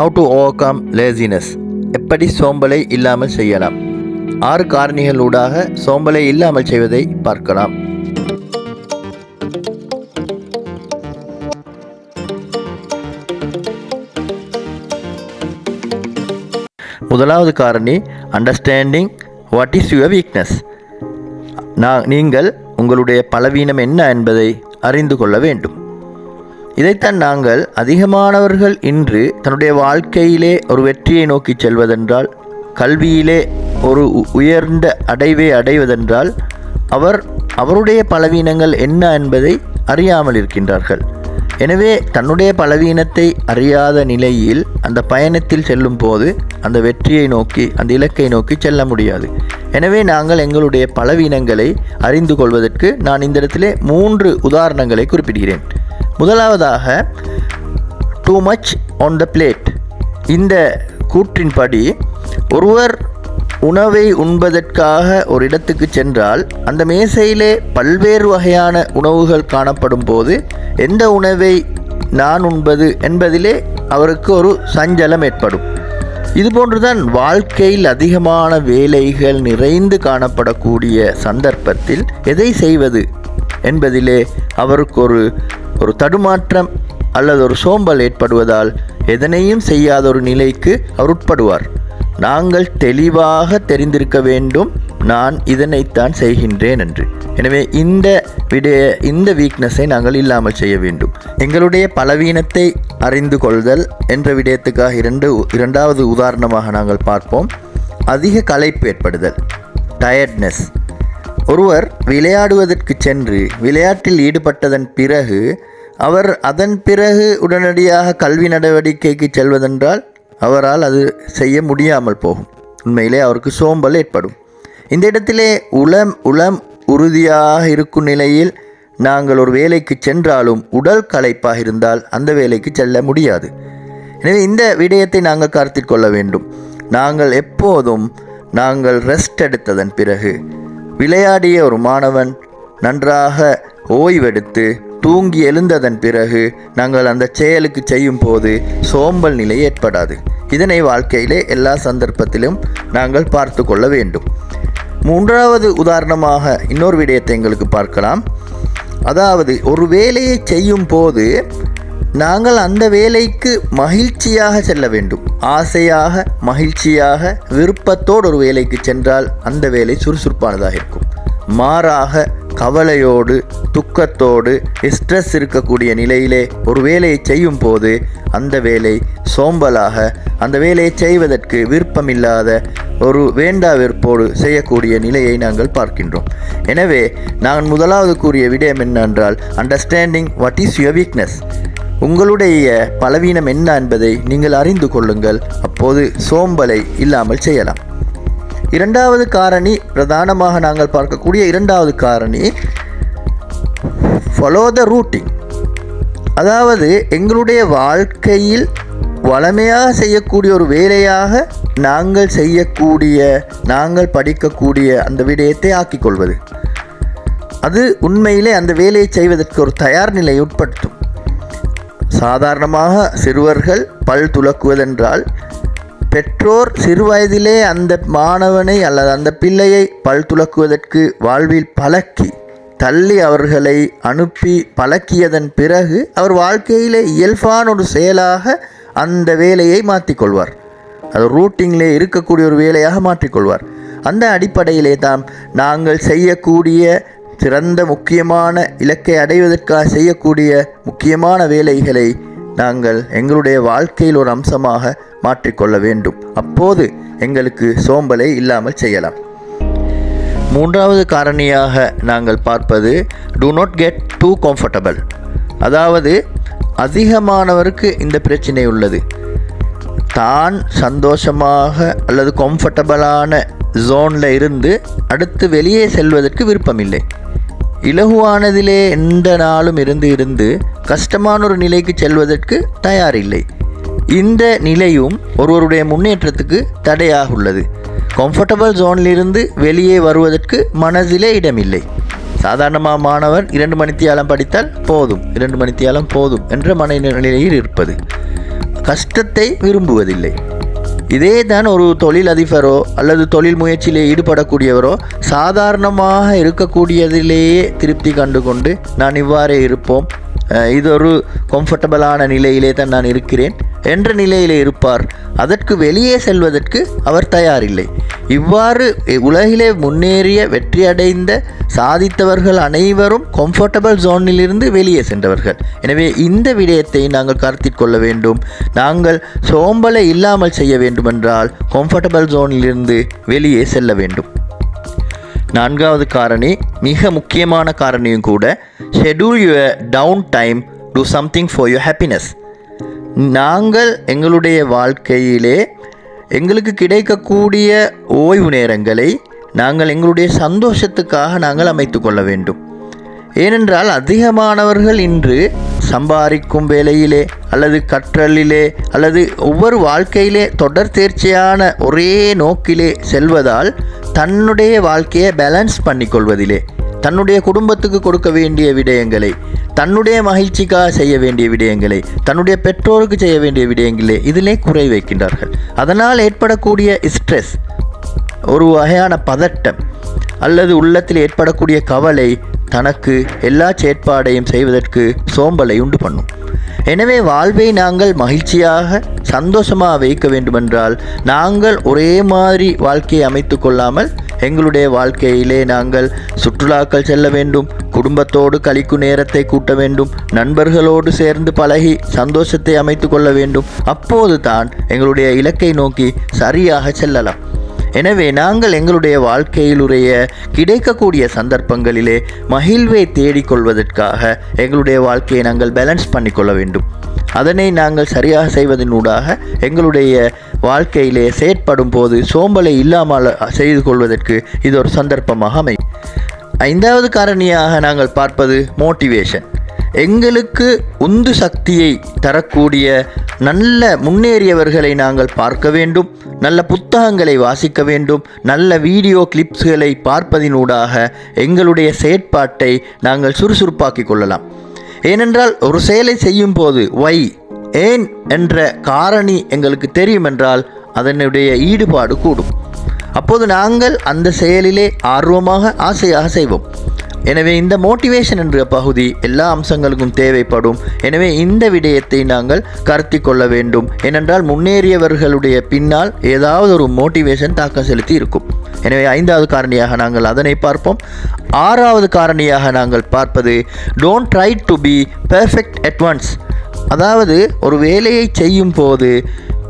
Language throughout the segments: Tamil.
How to overcome laziness எப்படி சோம்பலை இல்லாமல் செய்யலாம்? ஆறு காரணிகளூடாக சோம்பலை இல்லாமல் செய்வதை பார்க்கலாம். முதலாவது காரணி understanding what is your weakness நான் நீங்கள் உங்களுடைய பலவீனம் என்ன என்பதை அறிந்து கொள்ள வேண்டும். இதைத்தான் நாங்கள் அதிகமானவர்கள் இன்று தன்னுடைய வாழ்க்கையிலே ஒரு வெற்றியை நோக்கி செல்வதென்றால் கல்வியிலே ஒரு உ- உயர்ந்த அடைவை அடைவதென்றால் அவர் அவருடைய பலவீனங்கள் என்ன என்பதை அறியாமல் இருக்கின்றார்கள். எனவே தன்னுடைய பலவீனத்தை அறியாத நிலையில் அந்த பயணத்தில் செல்லும் போது அந்த வெற்றியை நோக்கி அந்த இலக்கை நோக்கி செல்ல முடியாது. எனவே நாங்கள் எங்களுடைய பலவீனங்களை அறிந்து கொள்வதற்கு நான் இந்த இடத்திலே மூன்று உதாரணங்களை குறிப்பிடுகிறேன். முதலாவதாக too much on the plate இந்த கூற்றின்படி ஒருவர் உணவை உண்பதற்காக ஒரு இடத்துக்கு சென்றால் அந்த மேசையிலே பல்வேறு வகையான உணவுகள் காணப்படும் போது எந்த உணவை நான் உண்பது என்பதிலே அவருக்கு ஒரு சஞ்சலம் ஏற்படும். இதுபோன்றுதான் வாழ்க்கையில் அதிகமான வேலைகள் நிறைந்து காணப்படக்கூடிய சந்தர்ப்பத்தில் எதை செய்வது என்பதிலே அவருக்கு ஒரு ஒரு தடுமாற்றம் அல்லது ஒரு சோம்பல் ஏற்படுவதால் எதனையும் செய்யாத ஒரு நிலைக்கு அவர் உட்படுவார். நாங்கள் தெளிவாக தெரிந்திருக்க வேண்டும். நான் இதனைத்தான் செய்கின்றேன் என்று. எனவே இந்த விடைய இந்த வீக்னஸை நாங்கள் இல்லாமல் செய்ய வேண்டும். எங்களுடைய பலவீனத்தை அறிந்து கொள்தல் என்ற விடயத்துக்காக இரண்டு இரண்டாவது உதாரணமாக நாங்கள் பார்ப்போம். அதிக களைப்பு ஏற்படுதல். டயர்ட்னஸ் ஒருவர் விளையாடுவதற்கு சென்று விளையாட்டில் ஈடுபட்டதன் பிறகு அவர் அதன் பிறகு உடனடியாக கல்வி நடவடிக்கைக்கு செல்வதென்றால் அவரால் அது செய்ய முடியாமல் போகும். உண்மையிலே அவருக்கு சோம்பல் ஏற்படும். இந்த இடத்திலே உளம் உளம் உறுதியாக இருக்கும் நிலையில் நாங்கள் ஒரு வேலைக்கு சென்றாலும் உடல் களைப்பாக இருந்தால் அந்த வேலைக்கு செல்ல முடியாது. எனவே இந்த விடயத்தை நாங்கள் கருத்தில் கொள்ள வேண்டும். நாங்கள் எப்போதும் நாங்கள் ரெஸ்ட் எடுத்ததன் பிறகு விளையாடிய ஒரு மாணவன் நன்றாக ஓய்வெடுத்து தூங்கி எழுந்ததன் பிறகு நாங்கள் அந்த செயலுக்கு செய்யும் போது சோம்பல் நிலை ஏற்படாது. இதனை வாழ்க்கையிலே எல்லா சந்தர்ப்பத்திலும் நாங்கள் பார்த்து கொள்ள வேண்டும். மூன்றாவது உதாரணமாக இன்னொரு விடயத்தை எங்களுக்கு பார்க்கலாம். அதாவது ஒரு வேலையை செய்யும் போது நாங்கள் அந்த வேலைக்கு மகிழ்ச்சியாக செல்ல வேண்டும். ஆசையாக மகிழ்ச்சியாக விருப்பத்தோடு ஒரு வேலைக்கு சென்றால் அந்த வேலை சுறுசுறுப்பானதாக இருக்கும். மாறாக கவலையோடு துக்கத்தோடு ஸ்ட்ரெஸ் இருக்கக்கூடிய நிலையிலே ஒரு வேலையை செய்யும் போது அந்த வேலை சோம்பலாக அந்த வேலையை செய்வதற்கு விருப்பமில்லாத ஒரு வேண்டா வெறுப்போடு செய்யக்கூடிய நிலையை நாங்கள் பார்க்கின்றோம். எனவே நான் முதலாவது கூறிய விடயம் என்னென்றால் understanding what is your weakness உங்களுடைய பலவீனம் என்ன என்பதை நீங்கள் அறிந்து கொள்ளுங்கள். அப்போது சோம்பலை இல்லாமல் செய்யலாம். இரண்டாவது காரணி பிரதானமாக நாங்கள் பார்க்கக்கூடிய இரண்டாவது காரணி ஃபாலோ த ரூட்டிங் அதாவது எங்களுடைய வாழ்க்கையில் வளமையாக செய்யக்கூடிய ஒரு வேலையாக நாங்கள் செய்யக்கூடிய நாங்கள் படிக்கக்கூடிய அந்த விடயத்தை ஆக்கிக்கொள்வது அது உண்மையிலே அந்த வேலையை செய்வதற்கு ஒரு தயார் நிலையை உட்படுத்தும். சாதாரணமாக சிறுவர்கள் பல் துலக்குவதென்றால் பெற்றோர் சிறுவயதிலே அந்த மாணவனை அல்லது அந்த பிள்ளையை பல் துலக்குவதற்கு வாழ்வில் பழக்கி தள்ளி அவர்களை அனுப்பி பழக்கியதன் பிறகு அவர் வாழ்க்கையிலே இயல்பான ஒரு செயலாக அந்த வேலையை மாற்றிக்கொள்வார். அது ரூட்டிங்கிலே இருக்கக்கூடிய ஒரு வேலையாக மாற்றிக்கொள்வார். அந்த அடிப்படையிலே தான் நாங்கள் செய்யக்கூடிய சிறந்த முக்கியமான இலக்கை அடைவதற்காக செய்யக்கூடிய முக்கியமான வேலைகளை நாங்கள் எங்களுடைய வாழ்க்கையில் ஒரு அம்சமாக மாற்றிக்கொள்ள வேண்டும். அப்போது எங்களுக்கு சோம்பலை இல்லாமல் செய்யலாம். மூன்றாவது காரணியாக நாங்கள் பார்ப்பது do not get too comfortable அதாவது அதிகமானவருக்கு இந்த பிரச்சனை உள்ளது. தான் சந்தோஷமாக அல்லது கம்ஃபர்டபுளான ஜோனில் இருந்து அடுத்து வெளியே செல்வதற்கு விருப்பமில்லை. இலகுவானதிலே எந்த நாளும் இருந்து இருந்து கஷ்டமான ஒரு நிலைக்கு செல்வதற்கு தயாரில்லை. இந்த நிலையும் ஒருவருடைய முன்னேற்றத்துக்கு தடையாக உள்ளது. கம்ஃபர்டபுள் ஜோனிலிருந்து வெளியே வருவதற்கு மனதிலே இடமில்லை. சாதாரணமாக மாணவர் இரண்டு மணித்தியாலம் படித்தால் போதும் இரண்டு மணித்தியாலம் போதும் என்ற மனநிலையில் இருப்பது. கஷ்டத்தை விரும்புவதில்லை. இதே தான் ஒரு தொழில் அதிபரோ அல்லது தொழில் முயற்சியிலே ஈடுபடக்கூடியவரோ சாதாரணமாக இருக்கக்கூடியதிலேயே திருப்தி கண்டு கொண்டு நான் இவ்வாறே இருப்போம். இது ஒரு கம்ஃபர்டபுளான நிலையிலே தான் நான் இருக்கிறேன். என்ற நிலையில் இருப்பார். அதற்கு வெளியே செல்வதற்கு அவர் தயாரில்லை. இவ்வாறு உலகிலே முன்னேறிய வெற்றியடைந்த சாதித்தவர்கள் அனைவரும் கம்ஃபர்டபுள் ஜோனிலிருந்து வெளியே சென்றவர்கள். எனவே இந்த விடயத்தை நாங்கள் கருத்தில் கொள்ள வேண்டும். நாங்கள் சோம்பலை இல்லாமல் செய்ய வேண்டுமென்றால் கம்ஃபர்டபுள் ஜோனிலிருந்து வெளியே செல்ல வேண்டும். நான்காவது காரணி மிக முக்கியமான காரணியும் கூட schedule your down time do something for your happiness நாங்கள் எங்களுடைய வாழ்க்கையிலே எங்களுக்கு கிடைக்கக்கூடிய ஓய்வு நேரங்களை நாங்கள் எங்களுடைய சந்தோஷத்துக்காக நாங்கள் அமைத்து கொள்ள வேண்டும். ஏனென்றால் அதிகமானவர்கள் இன்று சம்பாதிக்கும் வேலையிலே அல்லது கற்றலிலே அல்லது ஒவ்வொரு வாழ்க்கையிலே தொடர் தேர்ச்சியான ஒரே நோக்கிலே செல்வதால் தன்னுடைய வாழ்க்கையை பேலன்ஸ் பண்ணிக்கொள்வதிலே தன்னுடைய குடும்பத்துக்கு கொடுக்க வேண்டிய விடயங்களை தன்னுடைய மகிழ்ச்சிக்காக செய்ய வேண்டிய விடயங்களை தன்னுடைய பெற்றோருக்கு செய்ய வேண்டிய விடயங்களே இதிலே குறை வைக்கின்றார்கள். அதனால் ஏற்படக்கூடிய ஸ்ட்ரெஸ் ஒரு வகையான பதட்டம் அல்லது உள்ளத்தில் ஏற்படக்கூடிய கவலை தனக்கு எல்லா செயற்பாடையும் செய்வதற்கு சோம்பலை உண்டு பண்ணும். எனவே வாழ்வை நாங்கள் மகிழ்ச்சியாக சந்தோஷமாக வைக்க வேண்டுமென்றால் நாங்கள் ஒரே மாதிரி வாழ்க்கையை அமைத்து கொள்ளாமல் எங்களுடைய வாழ்க்கையிலே நாங்கள் சுற்றுலாக்கள் செல்ல வேண்டும் குடும்பத்தோடு கழிக்கும் நேரத்தை கூட்ட வேண்டும் நண்பர்களோடு சேர்ந்து பழகி சந்தோஷத்தை அமைத்து கொள்ள வேண்டும். அப்போது தான் எங்களுடைய இலக்கை நோக்கி சரியாக செல்லலாம். எனவே நாங்கள் எங்களுடைய வாழ்க்கையிலுடைய கிடைக்கக்கூடிய சந்தர்ப்பங்களிலே மகிழ்வை தேடிக்கொள்வதற்காக எங்களுடைய வாழ்க்கையை நாங்கள் பேலன்ஸ் பண்ணிக்கொள்ள வேண்டும். அதனை நாங்கள் சரியாக செய்வதனூடாக எங்களுடைய வாழ்க்கையிலே செயற்படும் போது சோம்பலை இல்லாமல் செய்து கொள்வதற்கு இது ஒரு சந்தர்ப்பமாக அமையும். ஐந்தாவது காரணியாக நாங்கள் பார்ப்பது மோட்டிவேஷன் எங்களுக்கு உந்து சக்தியை தரக்கூடிய நல்ல முன்னேறியவர்களை நாங்கள் பார்க்க வேண்டும். நல்ல புத்தகங்களை வாசிக்க வேண்டும். நல்ல வீடியோ கிளிப்ஸ்களை பார்ப்பதினூடாக எங்களுடைய செயற்பாட்டை நாங்கள் சுறுசுறுப்பாக்கி கொள்ளலாம். ஏனென்றால் ஒரு செயலை செய்யும் போது வை ஏன் என்ற காரணி எங்களுக்கு தெரியும் என்றால் அதனுடைய ஈடுபாடு கூடும். அப்போது நாங்கள் அந்த செயலிலே ஆர்வமாக ஆசையாக செய்வோம். எனவே இந்த மோட்டிவேஷன் என்ற பகுதி எல்லா அம்சங்களுக்கும் தேவைப்படும். எனவே இந்த விடயத்தை நாங்கள் கருத்தி கொள்ள வேண்டும். ஏனென்றால் முன்னேறியவர்களுடைய பின்னால் ஏதாவது ஒரு மோட்டிவேஷன் தாக்கம் செலுத்தி இருக்கும். எனவே ஐந்தாவது காரணியாக நாங்கள் அதனை பார்ப்போம். ஆறாவது காரணியாக நாங்கள் பார்ப்பது don't try to be perfect advance அதாவது ஒரு வேலையை செய்யும் போது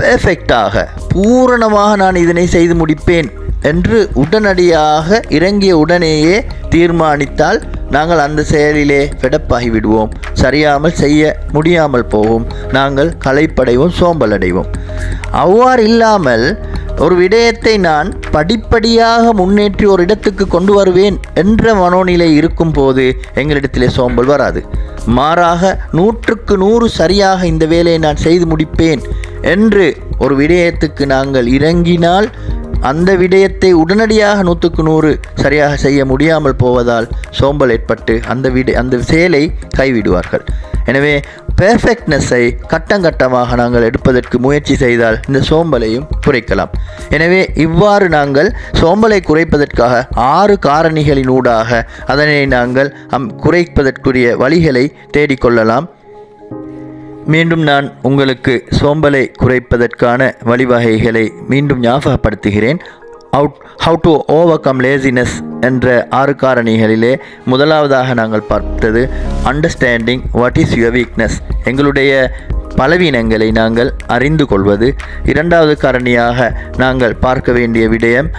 பெர்ஃபெக்டாக பூரணமாக நான் இதனை செய்து முடிப்பேன். என்று உடனடியாக இறங்கிய உடனேயே தீர்மானித்தால் நாங்கள் அந்த செயலிலே ஃபெடப்பாகி விடுவோம் சரியாமல் செய்ய முடியாமல் போவோம் நாங்கள் களைப்படைவோம் சோம்பலடைவோம். அவ்வாறு இல்லாமல் ஒரு விடயத்தை நான் படிப்படியாக முன்னேற்றி ஒரு இடத்துக்கு கொண்டு வருவேன் என்ற மனோநிலை இருக்கும் போது எங்களிடத்திலே சோம்பல் வராது. மாறாக நூற்றுக்கு நூறு சரியாக இந்த வேலையை நான் செய்து முடிப்பேன் என்று ஒரு விடயத்துக்கு நாங்கள் இறங்கினால் அந்த விடயத்தை உடனடியாக நூற்றுக்கு நூறு சரியாக செய்ய முடியாமல் போவதால் சோம்பல் ஏற்பட்டு அந்த விட அந்த செயலை கைவிடுவார்கள். எனவே பெர்ஃபெக்ட்னஸை கட்டங்கட்டமாக நாங்கள் எடுப்பதற்கு முயற்சி செய்தால் இந்த சோம்பலையும் குறைக்கலாம். எனவே இவ்வாறு நாங்கள் சோம்பலை குறைப்பதற்காக ஆறு காரணிகளினூடாக அதனை நாங்கள் அம் குறைப்பதற்குரிய வழிகளை தேடிக்கொள்ளலாம். மீண்டும் நான் உங்களுக்கு சோம்பலை குறைப்பதற்கான வழிவகைகளை மீண்டும் ஞாபகப்படுத்துகிறேன். Out how to overcome laziness என்ற ஆறு காரணிகளிலே முதலாவதாக நாங்கள் பார்த்தது understanding what is your weakness எங்களுடைய பலவீனங்களை நாங்கள் அறிந்து கொள்வது. இரண்டாவது காரணியாக நாங்கள் பார்க்க வேண்டிய விடயம்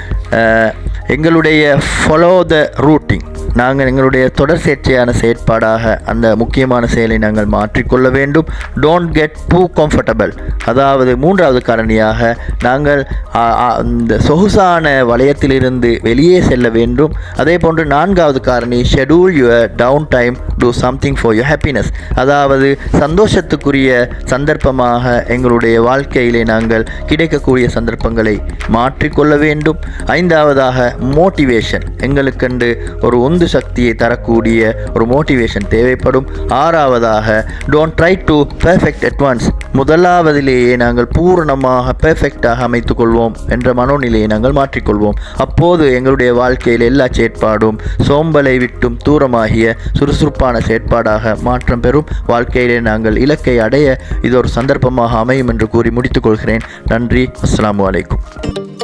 எங்களுடைய ஃபாலோ த ரூட்டிங் நாங்கள் எங்களுடைய தொடர் சேர்ச்சையான செயற்பாடாக அந்த முக்கியமான செயலை நாங்கள் மாற்றிக்கொள்ள வேண்டும். டோன்ட் கெட் டூ கம்ஃபர்டபுள் அதாவது மூன்றாவது காரணியாக நாங்கள் அந்த இந்த சொகுசான வளையத்திலிருந்து வெளியே செல்ல வேண்டும். அதே போன்று நான்காவது காரணி schedule your down time do something for your happiness அதாவது சந்தோஷத்துக்குரிய சந்தர்ப்பமாக எங்களுடைய வாழ்க்கையிலே நாங்கள் கிடைக்கக்கூடிய சந்தர்ப்பங்களை மாற்றிக்கொள்ள வேண்டும். ஐந்தாவதாக மோட்டிவேஷன் எங்களுக்கென்று ஒரு உந்து சக்தியை தரக்கூடிய ஒரு மோட்டிவேஷன் தேவைப்படும். ஆறாவதாக don't try to perfect advance முதலாவதிலேயே நாங்கள் பூரணமாக பெர்ஃபெக்டாக அமைத்துக் கொள்வோம் என்ற மனோநிலையை நாங்கள் மாற்றிக்கொள்வோம். அப்போது எங்களுடைய வாழ்க்கையில் எல்லா செயற்பாடும் சோம்பலை விட்டும் தூரமாகிய சுறுசுறுப்பான செயற்பாடாக மாற்றம் பெறும் வாழ்க்கையிலே நாங்கள் இலக்கை அடைய இது ஒரு சந்தர்ப்பமாக அமையும் என்று கூறி முடித்துக் கொள்கிறேன். நன்றி. அஸ்ஸலாமு வலைக்கும்